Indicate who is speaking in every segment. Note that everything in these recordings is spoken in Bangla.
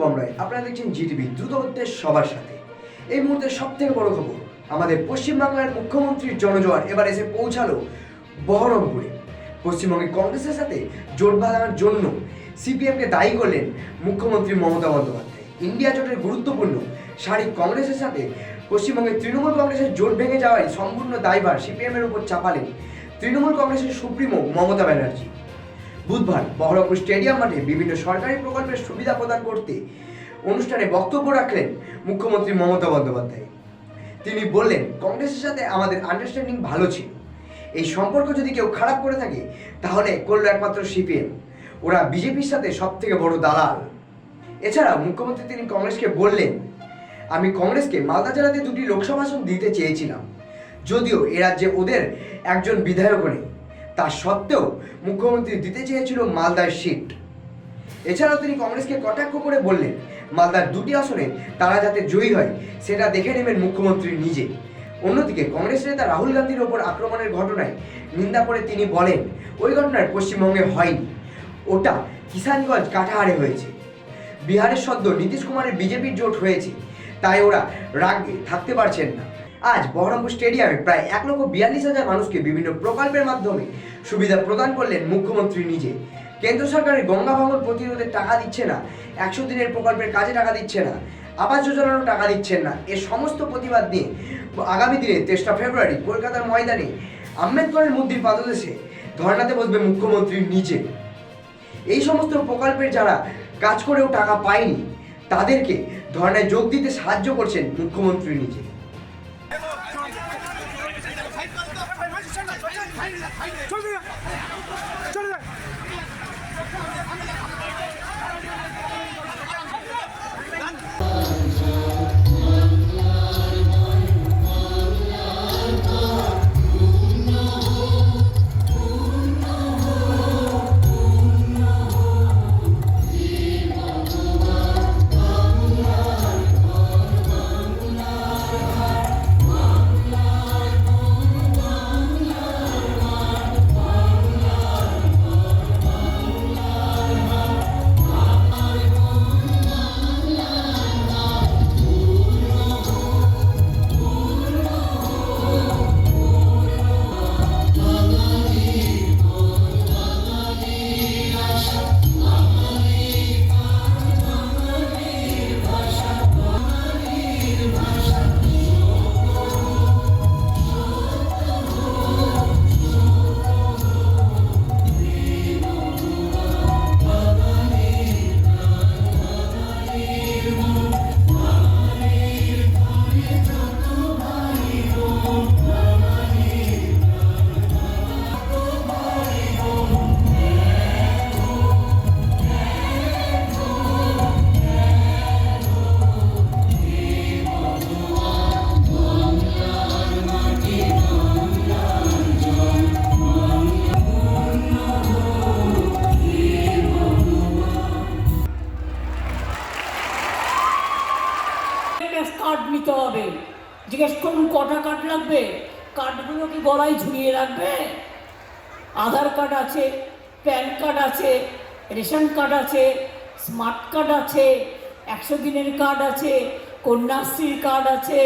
Speaker 1: শুভম রায় আপনারা দেখছেন জিটিভি দ্রুত হচ্ছে সবার সাথে। এই মুহূর্তে সব থেকে বড় খবর, আমাদের পশ্চিমবাংলার মুখ্যমন্ত্রীর জনজোয়ার এবার এসে পৌঁছালো বহরমপুরে। পশ্চিমবঙ্গে কংগ্রেসের সাথে জোট বাঁধানোর জন্য সিপিএমকে দায়ী করলেন মুখ্যমন্ত্রী মমতা বন্দ্যোপাধ্যায়। ইন্ডিয়া জোটের গুরুত্বপূর্ণ সারি কংগ্রেসের সাথে পশ্চিমবঙ্গে তৃণমূল কংগ্রেসের জোট ভেঙে যাওয়ায় সম্পূর্ণ দায়ভার সিপিএমের উপর চাপালেন তৃণমূল কংগ্রেসের সুপ্রিমো মমতা ব্যানার্জি। বুধবার বহরমপুর স্টেডিয়াম মাঠে বিভিন্ন সরকারি প্রকল্পের সুবিধা প্রদান করতে অনুষ্ঠানে বক্তব্য রাখলেন মুখ্যমন্ত্রী মমতা বন্দ্যোপাধ্যায়। তিনি বললেন, কংগ্রেসের সাথে আমাদের আন্ডারস্ট্যান্ডিং ভালো ছিল। এই সম্পর্ক যদি কেউ খারাপ করে থাকে, তাহলে করল একমাত্র সিপিএম ওরা বিজেপির সাথে সব থেকে বড় দালাল। এছাড়া মুখ্যমন্ত্রী তিনি কংগ্রেসকে বললেন, আমি কংগ্রেসকে মালদা জেলাতে দুটি লোকসভা আসন দিতে চেয়েছিলাম। যদিও এ রাজ্যে ওদের একজন বিধায়ক নেই। তা সত্ত্বেও মুখ্যমন্ত্রী দিতে চেয়েছিল মালদার সিট। এছাড়াও তিনি কংগ্রেসকে কটাক্ষ করে বললেন, মালদার দুটি আসনে তারা যাতে জয়ী হয়, সেটা দেখে নেবেন মুখ্যমন্ত্রী নিজে। অন্যদিকে কংগ্রেস নেতা রাহুল গান্ধীর ওপর আক্রমণের ঘটনায় নিন্দা করে তিনি বলেন, ওই ঘটনার পশ্চিমবঙ্গে হয়নি। ওটা কিষানগঞ্জ কাটাহারে হয়েছে। বিহারের সদ্য নীতিশ কুমারের বিজেপির জোট হয়েছে। তাই ওরা রাগে থাকতে পারছেন না। আজ বহরমপুর স্টেডিয়ামে প্রায় এক লক্ষ বিয়াল্লিশ হাজার মানুষকে বিভিন্ন প্রকল্পের মাধ্যমে সুবিধা প্রদান করলেন মুখ্যমন্ত্রী নিজে। কেন্দ্র সরকারের গঙ্গা ভাঙন প্রতিরোধে টাকা দিচ্ছে না, একশো দিনের প্রকল্পের কাজে টাকা দিচ্ছে না, আবাস যোজনারও টাকা দিচ্ছেন না। এ সমস্ত প্রতিবাদ নিয়ে আগামী দিনে তেসরা ফেব্রুয়ারি কলকাতার ময়দানে আম্বেদকরের মূর্তির পাদদেশে ধর্নাতে বসবে মুখ্যমন্ত্রী নিজে। এই সমস্ত প্রকল্পের যারা কাজ করেও টাকা পায়নি, তাদেরকে ধর্নায় যোগ দিতে সাহায্য করছেন মুখ্যমন্ত্রী নিজে।
Speaker 2: ঝুলিয়ে রাখবে আধার কার্ড আছে প্যান কার্ড আছে রেশন কার্ড আছে স্মার্ট কার্ড আছে একশো দিনের কার্ড আছে কন্যাশ্রীর কার্ড আছে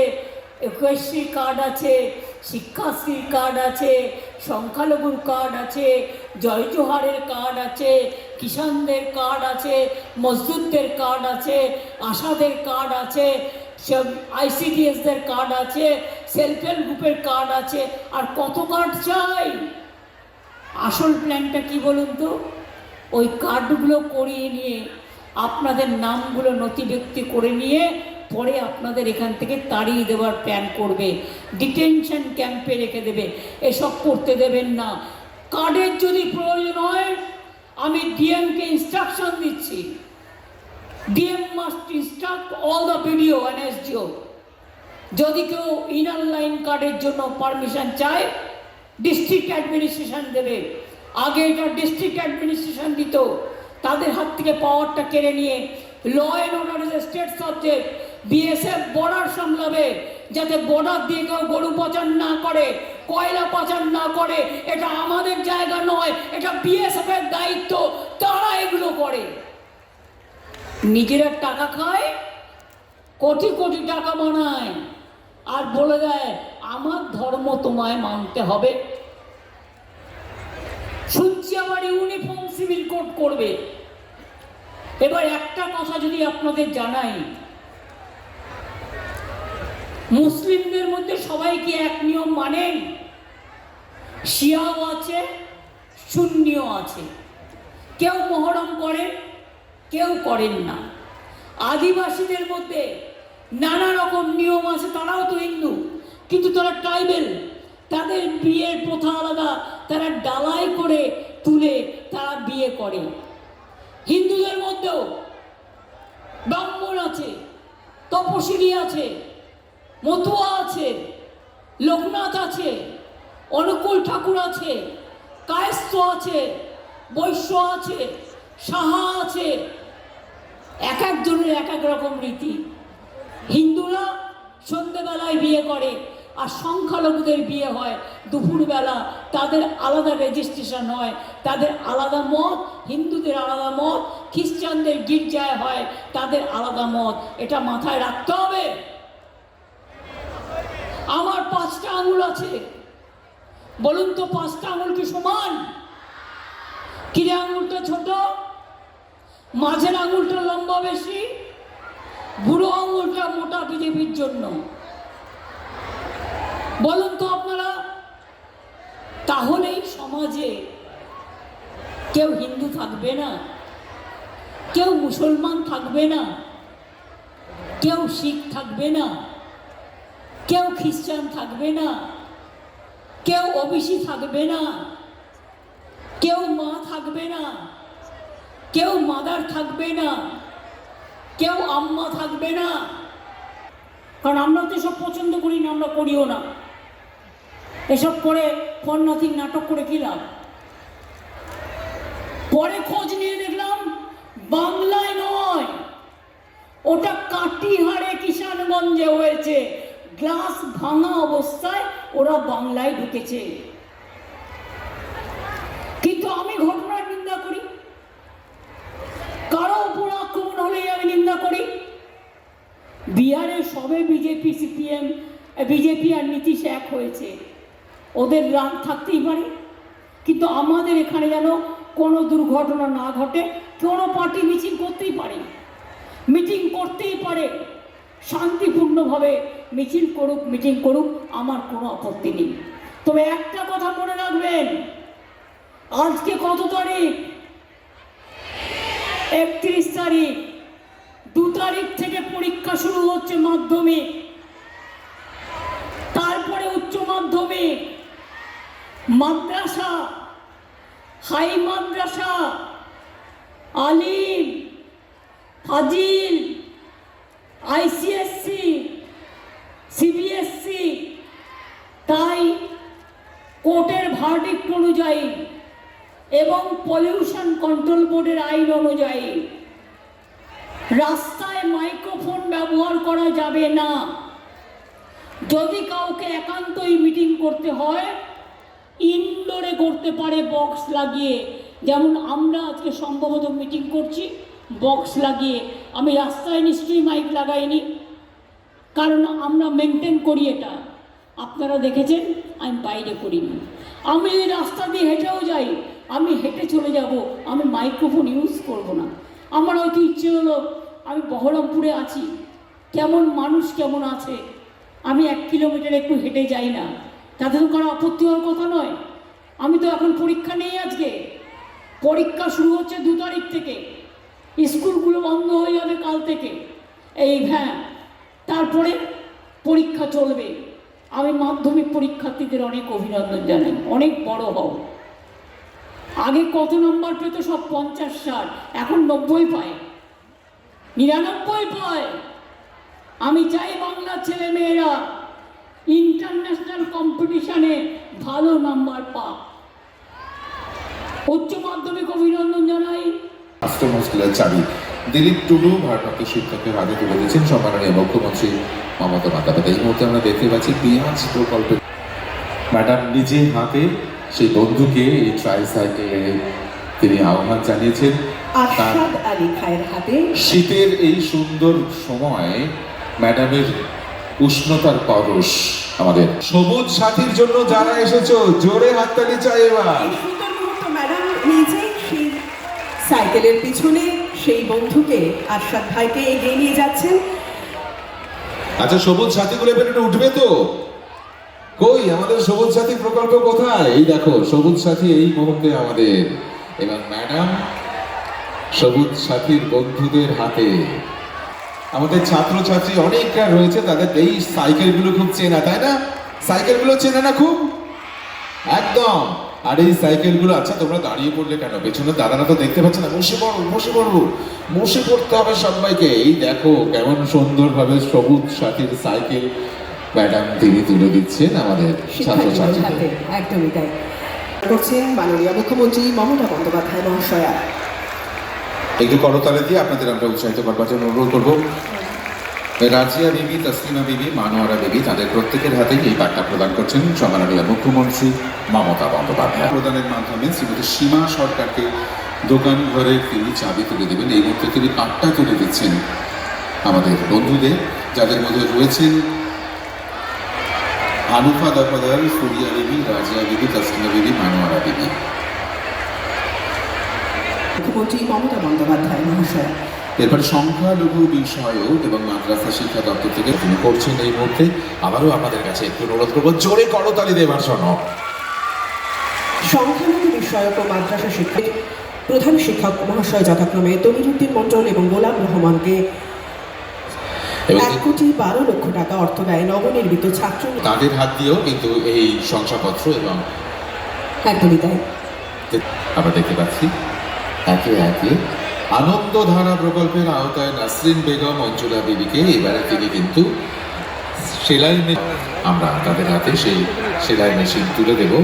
Speaker 2: একুশশ্রীর কার্ড আছে শিক্ষাশ্রীর কার্ড আছে সংখ্যালঘুর কার্ড আছে জয় জোহারের কার্ড আছে কিষানদের কার্ড আছে মজদুরদের কার্ড আছে আশাদের কার্ড আছে সব আইসিডিএসদের কার্ড আছে সেলফ হেল্প গ্রুপের কার্ড আছে, আর কত কার্ড চাই? আসল প্ল্যানটা কি বলুন তো? ওই কার্ডগুলো করিয়ে নিয়ে, আপনাদের নামগুলো নথিভুক্তি করে নিয়ে, পরে আপনাদের এখান থেকে তাড়িয়ে দেওয়ার প্ল্যান করবে। ডিটেনশন ক্যাম্পে রেখে দেবে। এসব করতে দেবেন না। কার্ডের যদি প্রয়োজন হয়, আমি ডিএমকে ইনস্ট্রাকশন দিচ্ছি। DM must instruct all the BDO and SDO যদি কেউ ইনার লাইন কার্ডের জন্য পারমিশন চায় ডিস্ট্রিক্ট অ্যাডমিনিস্ট্রেশন দেবে। আগে এটা ডিস্ট্রিক্ট অ্যাডমিনিস্ট্রেশন দিত। তাদের হাত থেকে পাওয়ারটা কেড়ে নিয়ে law and order is state subject BSF border সামলাবে, যাতে বর্ডার দিয়ে কেউ গরু পাচার না করে, কয়লা পাচার না করে। এটা আমাদের জায়গা নয়, এটা বিএসএফ এর দায়িত্ব, তারা এগুলো করে। নিজেরা টাকা খায়, কোটি কোটি টাকা বানায়। আর বলে দেয়, আমার ধর্ম তোমায় মানতে হবে। শুনছি আবার ইউনিফর্ম সিভিল কোড করবে। এবার একটা কথা যদি আপনাদের জানাই। মুসলিমদের মধ্যে সবাই কি এক নিয়ম মানেন? শিয়াও আছে শূন্যও আছে। কেউ মহরম করেন কেউ করেন না। আদিবাসীদের মধ্যে নানা রকম নিয়ম আছে, তারাও তো হিন্দু। কিন্তু তারা ট্রাইবেল। তাদের বিয়ের প্রথা আলাদা, তারা ডালাই করে তুলে তারা বিয়ে করে। হিন্দুদের মধ্যেও ব্রাহ্মণ আছে তপশিলি আছে, মতুয়া আছে, লোকনাথ আছে, অনুকূল ঠাকুর আছে, কায়স্থ আছে, বৈশ্য আছে সাহা আছে এক একজনের এক এক রকম রীতি। হিন্দুরা সন্ধ্যেবেলায় বিয়ে করে আর সংখ্যালঘুদের বিয়ে হয়। দুপুরবেলা তাদের আলাদা রেজিস্ট্রেশন হয়, তাদের আলাদা মত, হিন্দুদের আলাদা মত, খ্রিস্টানদের গির্জায় হয়, তাদের আলাদা মত। এটা মাথায় রাখতে হবে। আমার পাঁচটা আঙুল আছে। বলুন তো পাঁচটা আঙুল কি সমান? কিরে আঙুলটা ছোট? মাঝের আঙুলটা লম্বা বেশি, বুড়ো আঙুলটা মোটা বিজেপির জন্য। বলুন তো আপনারা, তাহলেই সমাজে কেউ হিন্দু থাকবে না, কেউ মুসলমান থাকবে না, কেউ শিখ থাকবে না, কেউ খ্রিস্টান থাকবে না, কেউ ওবিসি থাকবে না, কেউ মা থাকবে না। কেউ মাদার থাকবে না, কেউ আম্মা থাকবে না। কারণ আমরা তো এসব পছন্দ করি না, আমরা করিও না। এসব করে ফর্নাথিক নাটক করে কি লাভ? পরে খোঁজ নিয়ে দেখলাম, বাংলায় নয়, ওটা কাটিহারে কিষানগঞ্জে হয়েছে। গ্লাস ভাঙা অবস্থায় ওরা বাংলায় ঢুকেছে কিন্তু আমি ঘটনার নিন্দা করি কারও উপর আক্রমণ হলেই আমি নিন্দা করি বিহারে সবে বিজেপি, সিপিএম বিজেপি আর নীতিশ এক হয়েছে। ওদের রাগ থাকতেই পারে, কিন্তু আমাদের এখানে যেন কোনো দুর্ঘটনা না ঘটে, কোনো পার্টি মিছিল করতেই পারে মিটিং করতেই পারে, শান্তিপূর্ণভাবে মিছিল করুক, মিটিং করুক, আমার কোনো আপত্তি নেই। তবে একটা কথা মনে রাখবেন, আজকে কত তারিখ? একত্রিশ তারিখ। দু তারিখ থেকে পরীক্ষা শুরু হচ্ছে মাধ্যমিক। তারপরে উচ্চ মাধ্যমিক। মাদ্রাসা, হাই মাদ্রাসা, আলিম, ফাজিল, আইসিএসসি, সিবিএসসি। তাই কোর্টের ভার্ডিক্ট অনুযায়ী এবং পলিউশন কন্ট্রোল বোর্ডের আইন অনুযায়ী রাস্তায় মাইক্রোফোন ব্যবহার করা যাবে না। যদি কাউকে একান্তই মিটিং করতে হয় ইনডোরে করতে পারে বক্স লাগিয়ে। যেমন আমরা আজকে সম্ভবত মিটিং করছি বক্স লাগিয়ে। আমি রাস্তায় নিশ্চয়ই মাইক লাগাইনি, কারণ আমরা মেনটেন করি এটা। আপনারা দেখেছেন, আমি বাইরে করিনি আমি রাস্তা দিয়ে হেঁটেও যাই, আমি হেঁটে চলে যাব, আমি মাইক্রোফোন ইউজ করব না। আমার হয়তো ইচ্ছে হলো আমি বহরমপুরে আছি। কেমন মানুষ কেমন আছে? আমি এক কিলোমিটার একটু হেঁটে যাই না। তাতে তো কোনো আপত্তি হওয়ার কথা নয়। আমি তো এখন পরীক্ষা নেই আজকে। পরীক্ষা শুরু হচ্ছে দু তারিখ থেকে। স্কুলগুলো বন্ধ হয়ে যাবে কাল থেকে। এই হ্যাঁ তারপরে পরীক্ষা চলবে। আমি মাধ্যমিক পরীক্ষার্থীদের অনেক অভিনন্দন জানাই। অনেক বড় হও। আগে কত নম্বর পেতো? সব পঞ্চাশ, ষাট। এখন নব্বই পায়। নিরানব্বই পায়। আমি চাই বাংলার ছেলে মেয়েরা ইন্টারন্যাশনাল কম্পিটিশনে ভালো নাম্বার পাক। উচ্চ মাধ্যমিক অভিনন্দন জানাই।
Speaker 3: মাস্টার হোস্টেলের চাবি। দিলীপ টুডু, ভারপ্রাপ্ত শিক্ষকের হাতে তুলে দিয়েছেন সম্মাননীয় মুখ্যমন্ত্রী মমতা বন্দ্যোপাধ্যায়। এই মুহূর্তে আমরা দেখতে পাচ্ছি পেঁয়াজ প্রকল্পে ম্যাডাম নিজে হাতে সেই বন্ধুকে এই ট্রাইসাইকেলে তিনি আহ্বান জানিয়েছেন।
Speaker 4: আরশাদ আলী খায়ের হাতে
Speaker 3: শীতের এই সুন্দর সময় ম্যাডামের উষ্ণতার পরশ আমাদের। সবুজ সাথীর জন্য যারা এসেছ জোরে হাততালি চাই এবার।
Speaker 4: সাইকেলের পিছনে সেই বন্ধুকে আরশাদ ভাইকে এগিয়ে নিয়ে যাচ্ছেন।
Speaker 3: আচ্ছা সবুজ সাথীগুলো এবার একটু উঠবে তো? কই, আমাদের সবুজ সাথী প্রকল্প কোথায়? এই দেখো, সবুজ সাথী এই মুহূর্তে আমাদের। এবং ম্যাডাম সবুজ সাথীর বন্ধুদের হাতে। আমাদের ছাত্রছাত্রী অনেকটা রয়েছে, তাদের এই সাইকেলগুলো খুব চেনা, তাই না? সাইকেলগুলো চেনা না খুব? একদম। আর এই সাইকেলগুলো আচ্ছা তোমরা দাঁড়িয়ে পড়লে কেন? পেছনে দাদারা তো দেখতে পাচ্ছে না। বসে পড়ো বসে পড়ো। বসে পড়তে হবে সবাইকে। এই দেখো, কেমন সুন্দরভাবে সবুজ সাথীর সাইকেল ম্যাডাম তিনি তুলে দিচ্ছেন আমাদের ছাত্রছাত্রীদের
Speaker 4: একদমই তাই। করছেন মাননীয় মুখ্যমন্ত্রী মমতা বন্দ্যোপাধ্যায় মহাশয়া।
Speaker 3: একটু করতালে দিয়ে আপনাদের আমরা উৎসাহিত করবার জন্য অনুরোধ করব। রাজিয়া বিবি তসলিমা বিবি মানোয়ারা বিবি তাদের প্রত্যেকের হাতেই এই বার্তা প্রদান করছেন সম্মাননীয় মুখ্যমন্ত্রী মমতা বন্দ্যোপাধ্যায়। প্রদানের মাধ্যমে শ্রীমতী সীমা সরকারকে দোকান ঘরের তিনি চাবি তুলে দেবেন। এই মুহূর্তে তিনি পাট্টা তুলে দিচ্ছেন আমাদের বন্ধুদের যাদের মধ্যে রয়েছেন আনুফা দফাদার সুরিয়া বিবি রাজিয়া বিবি তসলিমা বিবি মানোয়ারা বিবি
Speaker 4: মুখ্যমন্ত্রী মমতা বন্দ্যোপাধ্যায় মহাশয়া।
Speaker 3: এরপরে সংখ্যালঘু বিষয়ক এবং মাদ্রাসা শিক্ষা দপ্তর থেকে তিনি করছেন এই মুহূর্তে। আবারও আমাদের কাছে একটু অনুরোধ করব জোরে করতালি দেবার জন্য
Speaker 4: সংখ্যালঘু বিষয়ক ও মাদ্রাসা শিক্ষক প্রধান শিক্ষক মহাশয় যথাক্রমে তমিরুদ্দিন মন্ডল এবং গোলাম রহমানকে এক কোটি বারো লক্ষ টাকা অর্থ ব্যয় নবনির্মিত ছাত্র
Speaker 3: তাদের হাত দিয়েও কিন্তু এই শংসাপত্র এবং
Speaker 4: একদমই তাই।
Speaker 3: আমরা দেখতে পাচ্ছি একে একে আনন্দধারা প্রকল্পের আওতায় নাসরিন বেগম অঞ্চলা দেবীকে এবারে তিনি কিন্তু সেলাই আমরা তাদের হাতে সেই সেলাই মেশিন তুলে দেবো।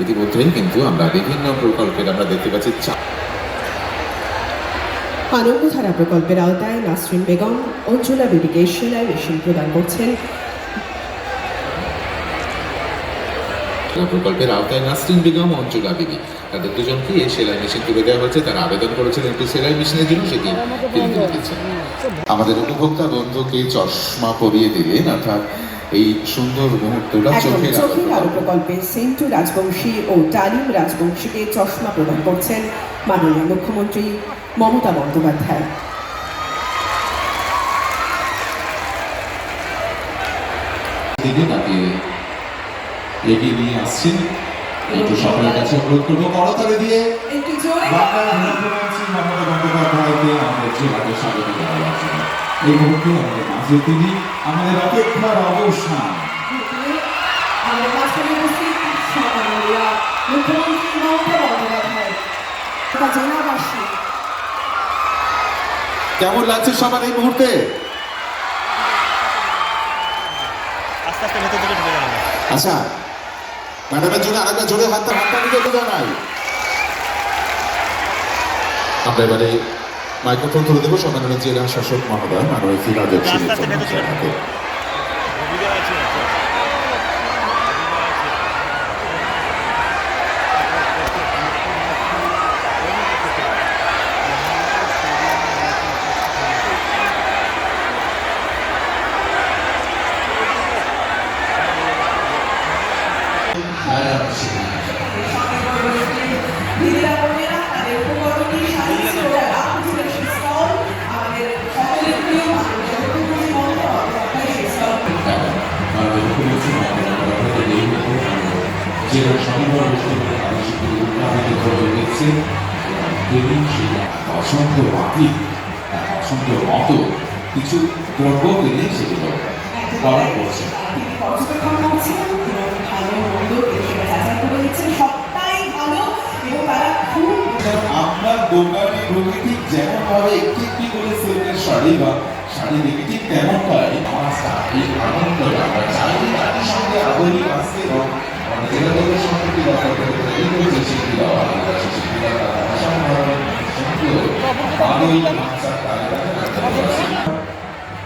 Speaker 3: ইতিমধ্যেই কিন্তু আমরা বিভিন্ন প্রকল্পের আমরা দেখতে পাচ্ছি চা-
Speaker 4: আনন্দধারা প্রকল্পের আওতায় নাসরিন বেগম, অঞ্জুলা বিবিকে সেলাই মেশিন প্রদান করছেন।
Speaker 3: প্রকল্পের আওতায় নাসরিন বেগম, অঞ্জুলা বিবি। তাদের দুজনকে এই সেলাই মেশিন তুলে দেওয়া হয়েছে। তারা আবেদন করেছিলেন একটি সেলাই মেশিনের জন্য, সেটি আমাদের উপভোক্তা বন্ধুকে চশমা পরিয়ে দিলেন, অর্থাৎ এই সুন্দর মুহূর্তটা
Speaker 4: একদম
Speaker 3: চোখের আলো
Speaker 4: প্রকল্পে সেন্টু রাজবংশী ও টালিম রাজবংশীকে চশমা প্রদান করছেন মাননীয় মুখ্যমন্ত্রী মমতা বন্দ্যোপাধ্যায়।
Speaker 3: দিকে তাকে এগিয়ে নিয়ে আসছেন। একটু সকলের কাছে অনুরোধ করব করতালি দিয়ে বাংলার মুখ্যমন্ত্রী মমতা বন্দ্যোপাধ্যায়কে আমাদের জেলাকে স্বাগত জানাবার জন্য এই মুহূর্তে আমাদের মাঝে তিনি আমাদের অপেক্ষার অবসান।
Speaker 4: মুখ্যমন্ত্রী মমতা বন্দ্যোপাধ্যায় জেলাবাসী।
Speaker 3: কেমন লাগছে সবার এই মুহূর্তে? আচ্ছা ম্যাডামের জন্য আরেকবার জোরে হাতটা হাতটা দিতে তো জানাই আমরা এবারে মাইক্রোফোন তুলে দেবো সম্মাননীয় জেলা শাসক মহোদয় মাননীয় ফিরাজক তিনি সেই অসংখ্য বাকি অসংখ্য মতো কিছু দ্রব্য কিনে সেগুলো করা করছে
Speaker 4: তিনি করে
Speaker 3: আপনার দোকানে ঢুকে ঠিক যেমন ভাবে একটি করে সিল্কের শাড়ি বা শাড়ি দেখে ঠিক তেমনটাই মাছটা এই আনন্দটা আমরা চাই তাদের সঙ্গে আধুনিক আসতে এবং আমাদের জেলাদের সম্পর্কে রক্ষা করতে এই করেছে শিল্পী দেওয়া আদিবাসী শিল্পী দেওয়া অসাধারণ সুন্দর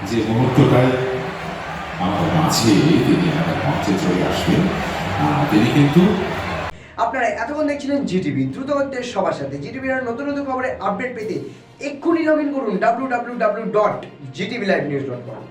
Speaker 3: যে মুহূর্তটাই আমাদের মাঝে তিনি আমাদের মঞ্চে চলে আসবেন। তিনি কিন্তু
Speaker 1: আপনারা এতক্ষণ দেখছিলেন জিটিভি দ্রুত হচ্ছে সবার সাথে। জিটিভির আর নতুন নতুন খবরের আপডেট পেতে এক্ষুনি লগ ইন করুন W W W dot ZTV live news dot com